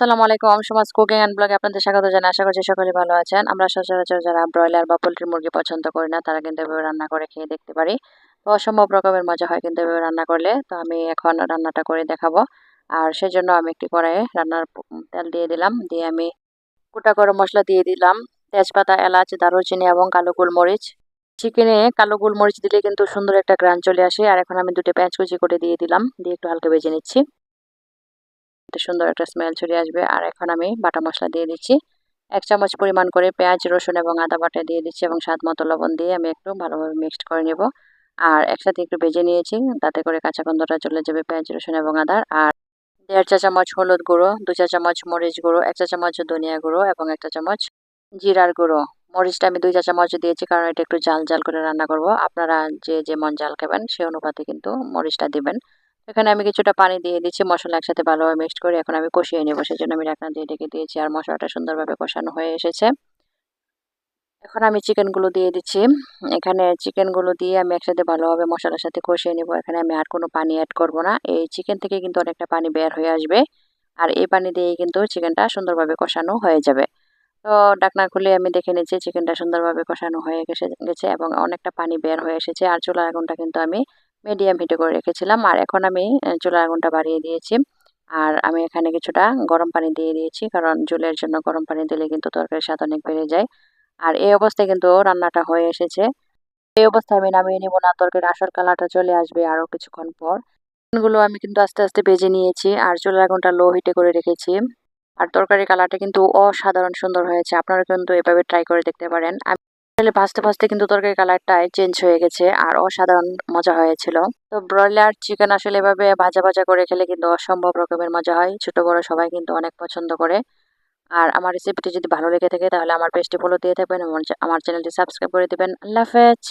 আসসালামু আলাইকুম, সমাজ কুকিং অ্যান্ড ব্লগে আপনাদের স্বাগত জানাই। আশা করছি সকলে ভালো আছেন। আমরা সচরাচর যারা ব্রয়লার বা পোলট্রি মুরগি পছন্দ করি না, তারা কিন্তু এভাবে রান্না করে খেয়ে দেখতে পারি। তো অসম্ভব রকমের মজা হয় কিন্তু এভাবে রান্না করলে। তো আমি এখন রান্নাটা করে দেখাবো। আর সেজন্য আমি একটি কড়াইয়ে রান্নার তেল দিয়ে দিলাম। দিয়ে আমি গোটা গরম মশলা দিয়ে দিলাম। তেজপাতা, এলাচ, দারুচিনি এবং কালো গোলমরিচ। চিকেনে কালো গোলমরিচ দিলে কিন্তু সুন্দর একটা গ্রান চলে আসে। আর এখন আমি দুটো পেঁয়াজ কুচি করে দিয়ে দিলাম। দিয়ে একটু হালকা ভেজে নিচ্ছি। সুন্দর একটা স্মেল ছড়িয়ে আসবে। আর এখন আমি বাটা মশলা দিয়ে দিচ্ছি। এক চামচ পরিমাণ করে পেঁয়াজ, রসুন এবং আদা বাটা দিয়ে দিচ্ছি এবং স্বাদ মতো লবণ দিয়ে আমি একটু ভালোভাবে মিক্সড করে নেব। আর একসাথে একটু ভেজে নিয়েছি, তাতে করে কাঁচা গন্ধটা চলে যাবে পেঁয়াজ, রসুন এবং আদার। আর দেড় চা চামচ হলুদ গুঁড়ো, দু চা চামচ মরিচ গুঁড়ো, এক চা চামচ ধনিয়া গুঁড়ো এবং এক চা চামচ জিরার গুঁড়ো। মরিচটা আমি দুই চা চামচ দিয়েছি কারণ এটা একটু জাল জাল করে রান্না করব। আপনারা যে যেমন জাল খাবেন সেই অনুপাতে কিন্তু মরিচটা দিবেন। এখানে আমি কিছুটা পানি দিয়ে দিচ্ছি, মশলা একসাথে ভালোভাবে মিক্সড করে এখন আমি কষিয়ে নেব। সেই জন্য আমি রান্না দিয়ে ডেকে দিয়েছি আর মশলাটা সুন্দরভাবে কষানো হয়ে এসেছে। এখন আমি চিকেনগুলো দিয়ে দিচ্ছি। এখানে চিকেনগুলো দিয়ে আমি একসাথে ভালোভাবে মশলার সাথে কষিয়ে নেব। এখানে আমি আর কোনো পানি অ্যাড করব না। এই চিকেন থেকে কিন্তু অনেকটা পানি বের হয়ে আসবে। আর এই পানি দিয়েই কিন্তু চিকেনটা সুন্দরভাবে কষানো হয়ে যাবে। তো ডাকনা খুলে আমি দেখে নিচ্ছি চিকেনটা সুন্দরভাবে কষানো হয়ে গেছে এবং অনেকটা পানি বের হয়ে এসেছে। আর চুলার আগুনটা কিন্তু আমি মিডিয়াম হিটে করে রেখেছিলাম। আর এখন আমি চুলার আগুনটা বাড়িয়ে দিয়েছি। আর আমি এখানে কিছুটা গরম পানি দিয়ে দিয়েছি, কারণ জলের জন্য গরম পানি দিলে কিন্তু তরকারির স্বাদ অনেক বেড়ে যায়। আর এই অবস্থায় কিন্তু রান্নাটা হয়ে এসেছে। এই অবস্থায় আমি নামিয়ে নিব না, তরকারির আসল কালারটা চলে আসবে আরও কিছুক্ষণ পর। গুলো আমি কিন্তু আস্তে আস্তে ভেজে নিয়েছি, আর চুলার আগুনটা লো হিটে করে রেখেছি। আর তরকারি কালারটা কিন্তু অসাধারণ সুন্দর হয়েছে, আপনারা কিন্তু এভাবে ট্রাই করে দেখতে পারেন। আসলে ভাজতে ভাজতে কিন্তু তরকারি কালারটাই চেঞ্জ হয়ে গেছে আর অসাধারণ মজা হয়েছিল। তো ব্রয়লার চিকেন আসলে এভাবে ভাজা ভাজা করে খেলে কিন্তু অসম্ভব রকমের মজা হয়। ছোট, বড় সবাই কিন্তু অনেক পছন্দ করে। আর আমার রেসিপিটি যদি ভালো লেগে থাকে তাহলে আমার পেজটি ফলো দিয়ে থাকবেন আমার চ্যানেলটি সাবস্ক্রাইব করে দেবেন। আল্লাহ হাফেজ।